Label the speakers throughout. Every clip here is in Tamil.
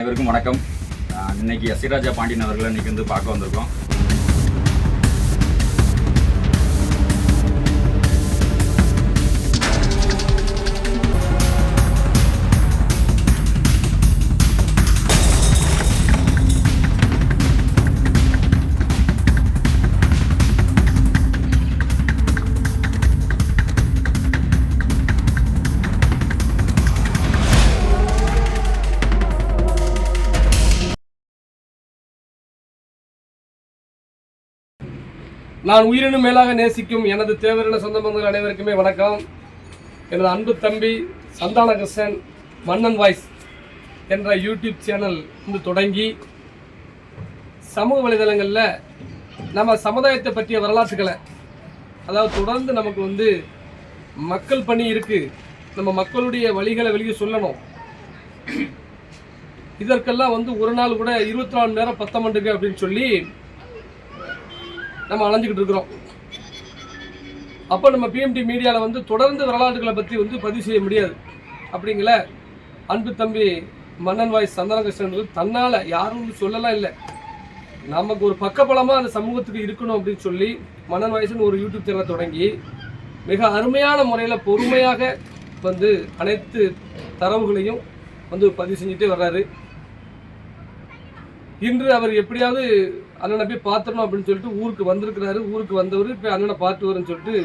Speaker 1: அனைவருக்கும் வணக்கம். இன்னைக்கு எஸ்ராஜா பாண்டியன் அவர்களை இன்னைக்கு வந்து பார்க்க வந்திருக்கோம்.
Speaker 2: நான் உயிரினும் மேலாக நேசிக்கும் எனது தேவரின சொந்த பந்தங்கள் அனைவருக்குமே வணக்கம். எனது அன்பு தம்பி சந்தான கிருஷ்ணன் மன்னன் வாய்ஸ் என்ற யூடியூப் சேனல் வந்து தொடங்கி சமூக வலைதளங்களில் நம்ம சமுதாயத்தை பற்றிய வரலாற்றுகளை அதாவது தொடர்ந்து நமக்கு வந்து மக்கள் பணி இருக்குது நம்ம மக்களுடைய வழிகளை வெளியே சொல்லணும். இதற்கெல்லாம் வந்து ஒரு நாள் கூட இருபத்தி நாலு நேரம் பத்தமண்டுக்கு அப்படின்னு சொல்லி நம்ம அலைஞ்சிக்கிட்டு இருக்கிறோம். அப்போ நம்ம பிஎம்டி மீடியாவில் வந்து தொடர்ந்து வரலாறுகளை பற்றி வந்து பதிவு செய்ய முடியாது. அப்படிங்கள அன்பு தம்பி மன்னன் வாய்ஸ் சந்தனகிருஷ்ணன் தன்னால் யாரும் சொல்லலாம் இல்லை. நமக்கு ஒரு பக்கபலமாக அந்த சமூகத்துக்கு இருக்கணும் அப்படின்னு சொல்லி மன்னன் வாய்ஸ்னு ஒரு யூடியூப் சேனலை தொடங்கி மிக அருமையான முறையில் பொறுமையாக வந்து அனைத்து தரவுகளையும் வந்து பதிவு செஞ்சுட்டே வர்றாரு. இன்று அவர் எப்படியாவது அண்ணனை போய் பார்த்துடணும் அப்படின்னு சொல்லிட்டு ஊருக்கு வந்திருக்கிறாரு. ஊருக்கு வந்தவர் இப்போ அண்ணனை பார்த்து வரேன்னு சொல்லிட்டு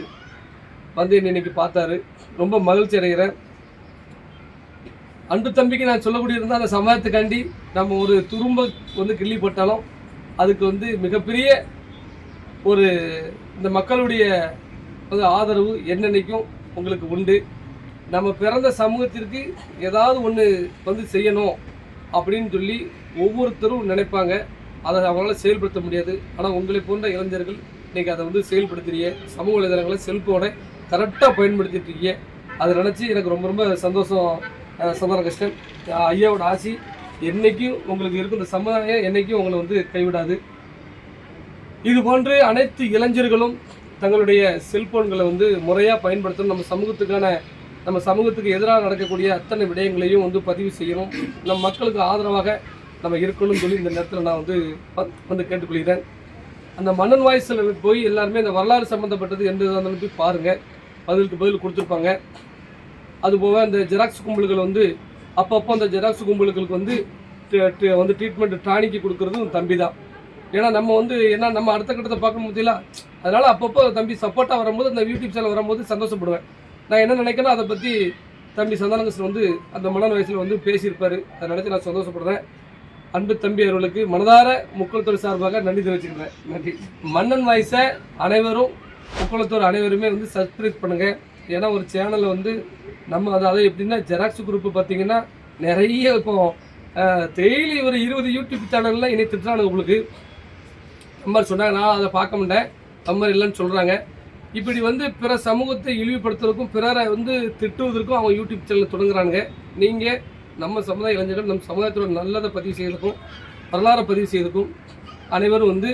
Speaker 2: வந்து என்னை இன்னைக்கு பார்த்தாரு. ரொம்ப மகிழ்ச்சி அடைகிறேன். அன்பு தம்பிக்கு நான் சொல்லக்கூடிய இருந்தால் அந்த சமயத்துக்காண்டி நம்ம ஒரு துரும்ப வந்து கிள்ளிப்பட்டாலும் அதுக்கு வந்து மிகப்பெரிய ஒரு இந்த மக்களுடைய வந்து ஆதரவு என்னென்னைக்கும் உங்களுக்கு உண்டு. நம்ம பிறந்த சமூகத்திற்கு ஏதாவது ஒன்று வந்து செய்யணும் அப்படின்னு சொல்லி ஒவ்வொருத்தரும் நினைப்பாங்க. அதை அவங்களால செயல்படுத்த முடியாது. ஆனால் உங்களை போன்ற இளைஞர்கள் இன்றைக்கி அதை வந்து செயல்படுத்துறீங்க. சமூக வலைதளங்களை செல்ஃபோனை கரெக்டாக பயன்படுத்திட்டு இருக்கீங்க. அதை நினச்சி எனக்கு ரொம்ப ரொம்ப சந்தோஷம் சந்தன கிருஷ்ணன் ஐயாவோட ஆசி என்றைக்கும் உங்களுக்கு இருக்கும் இந்த சமுதாயம் என்றைக்கும் உங்களை வந்து கைவிடாது. இது போன்று அனைத்து இளைஞர்களும் தங்களுடைய செல்போன்களை வந்து முறையாக பயன்படுத்தணும். நம்ம சமூகத்துக்கான நம்ம சமூகத்துக்கு எதிராக நடக்கக்கூடிய அத்தனை விடயங்களையும் வந்து பதிவு செய்யணும். நம் மக்களுக்கு ஆதரவாக நம்ம இருக்கணும்னு சொல்லி இந்த நேரத்தில் நான் வந்து வந்து கேட்டுக்கொள்கிறேன். அந்த மன்னன் வாய்ஸில் போய் எல்லாருமே இந்த வரலாறு சம்மந்தப்பட்டது எந்த இதாக இருந்தாலும் போய் பாருங்கள் பதிலுக்கு பதில் கொடுத்துருப்பாங்க. அதுபோக இந்த ஜெராக்ஸ் கும்பல்கள் வந்து அப்பப்போ அந்த ஜெராக்ஸ் கும்பல்களுக்கு வந்து வந்து ட்ரீட்மெண்ட் டானிக்கு கொடுக்குறதும் தம்பி தான். ஏன்னா நம்ம வந்து ஏன்னா நம்ம அடுத்த கட்டத்தை பார்க்க முடியல அதனால் அப்பப்போ தம்பி சப்போர்ட்டாக வரும்போது அந்த யூடியூப் சேனல் வரும்போது சந்தோஷப்படுவேன். நான் என்ன நினைக்கிறேன் அதை பற்றி தம்பி சந்தானகிருஷ்ணன் வந்து அந்த மன்னன் வயசில் வந்து பேசியிருப்பார். அதை நினச்சி நான் சந்தோஷப்படுறேன். அன்பு தம்பி அவர்களுக்கு மனதார முக்குளத்தூர் சார்பாக நன்றி தெரிவிச்சுக்கிறேன். நன்றி. மன்னன் வாய்ஸை அனைவரும் முக்குளத்தூர் அனைவருமே வந்து சப்ஸ்கிரைப் பண்ணுங்கள் ஏன்னா ஒரு சேனலில் வந்து நம்ம அதாவது எப்படின்னா ஜெராக்ஸ் குரூப்பு பார்த்தீங்கன்னா நிறைய இப்போ டெய்லி ஒரு இருபது யூடியூப் சேனலில் இனி திட்டுறாங்க உங்களுக்கு. மாதிரி சொன்னாங்க நான் அதை பார்க்க மாட்டேன். நம்பர் இல்லைன்னு சொல்கிறாங்க இப்படி வந்து பிற சமூகத்தை இழிவுபடுத்துறதுக்கும் பிறரை வந்து திட்டுவதற்கும் அவங்க யூடியூப் சேனல் தொடங்குறாங்க நீங்கள் நம்ம சமுதாய இளைஞர்கள் நம் சமுதாயத்தோட நல்லதை பதிவு செய்யறதுக்கும் வரலாறை பதிவு செய்யறதுக்கும் அனைவரும் வந்து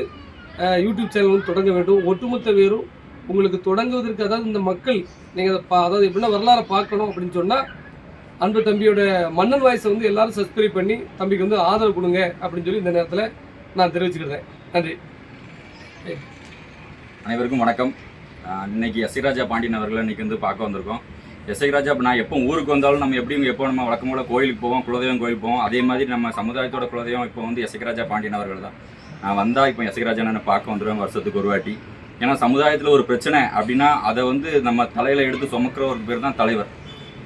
Speaker 2: யூடியூப் சேனல் வந்து தொடங்க வேண்டும். ஒட்டுமொத்த வேரும் உங்களுக்கு தொடங்குவதற்கு அதாவது இந்த மக்கள் நீங்கள் பா அதாவது எப்படின்னா வரலாறை பார்க்கணும் அப்படின்னு சொன்னால் அன்பு தம்பியோட மன்னன் வாய்ஸை வந்து எல்லாரும் சப்ஸ்கிரைப் பண்ணி தம்பிக்கு வந்து ஆதரவு கொடுங்க அப்படின்னு சொல்லி இந்த நேரத்தில் நான் தெரிவிச்சுக்கிறேன். நன்றி.
Speaker 1: அனைவருக்கும் வணக்கம். இன்னைக்கு எஸ்ராஜா பாண்டியன் அவர்களை இன்னைக்கு வந்து பார்க்க வந்திருக்கோம். எஸ் இப்போ நான் எப்போ ஊருக்கு வந்தாலும் நம்ம எப்படி எப்போ நம்ம வழக்கம் போல் கோயிலுக்கு போவோம் குலதெய்வம் கோயிலுக்கு போவோம். அதே மாதிரி நம்ம சமுதாயத்தோட குலதெய்வம் இப்போ வந்து எஸ் பாண்டியன் அவர்கள் தான். நான் வந்தால் இப்போ எஸ் நான் பார்க்க வந்துடுவேன் வருஷத்துக்கு ஒரு வாட்டி. ஏன்னா சமுதாயத்தில் ஒரு பிரச்சனை அப்படின்னா அதை வந்து நம்ம தலையில் எடுத்து சுமக்கிற ஒரு பேர் தான் தலைவர்.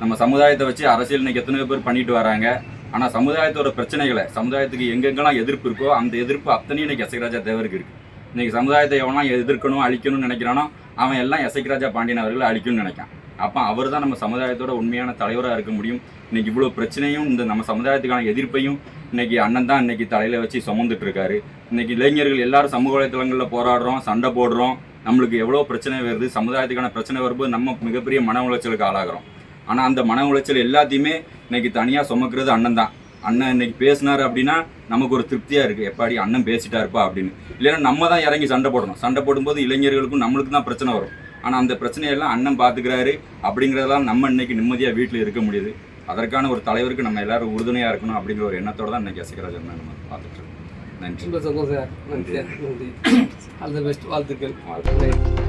Speaker 1: நம்ம சமுதாயத்தை வச்சு அரசியல் இன்னைக்கு எத்தனை பேர் பண்ணிட்டு வராங்க. ஆனால் சமுதாயத்தோட பிரச்சனைகளை சமுதாயத்துக்கு எங்கெங்கெல்லாம் எதிர்ப்பு இருக்கோ அந்த எதிர்ப்பு அத்தனையும் இன்றைக்கி எஸ் தேவருக்கு இருக்குது இன்றைக்கி சமுதாயத்தை எவனா எதிர்க்கணும் அழிக்கணும்னு நினைக்கிறானோ அவன் எல்லாம் எசைகராஜா பாண்டியன் அவர்களை அழிக்கணும்னு நினைக்கான் அப்போ அவர் தான் நம்ம சமுதாயத்தோட உண்மையான தலைவராக இருக்க முடியும். இன்னைக்கு இவ்வளோ பிரச்சனையும் இந்த நம்ம சமுதாயத்துக்கான எதிர்ப்பையும் இன்னைக்கு அண்ணன் தான் இன்னைக்கு தலையில வச்சு சுமந்துட்டு இருக்காரு. இன்னைக்கு இளைஞர்கள் எல்லாரும் சமூக வலைத்தளங்களில் போராடுறோம் சண்டை போடுறோம். நம்மளுக்கு எவ்வளோ பிரச்சனை வருது சமுதாயத்துக்கான பிரச்சனை வரும்போது நம்ம மிகப்பெரிய மன உளைச்சலுக்கு ஆளாகிறோம். ஆனால் அந்த மன உளைச்சல் எல்லாத்தையுமே இன்னைக்கு தனியாக சுமக்கிறது அண்ணன் தான். அண்ணன் இன்னைக்கு பேசினார் அப்படின்னா நமக்கு ஒரு திருப்தியாக இருக்குது எப்பாடி அண்ணன் பேசிட்டா இருப்பா அப்படின்னு. இல்லைன்னா நம்ம தான் இறங்கி சண்டை போடணும். சண்டை போடும்போது இளைஞர்களுக்கும் நம்மளுக்கு தான் பிரச்சனை வரும். ஆனால் அந்த பிரச்சனையெல்லாம் அண்ணன் பார்த்துக்கிறாரு அப்படிங்கிறதெல்லாம் நம்ம இன்னைக்கு நிம்மதியாக வீட்டில் இருக்க முடியுது. அதற்கான ஒரு தலைவருக்கு நம்ம எல்லாரும் உறுதுணையாக இருக்கணும் அப்படிங்கிற ஒரு எண்ணத்தோட தான் இன்னைக்கு எசகராஜன் நம்ம பார்த்துட்டு நன்றி.
Speaker 2: சந்தோஷம். நன்றி. ஆல் த பெஸ்ட் வாழ்த்துக்கள்.
Speaker 1: வாழ்த்துக்கள்.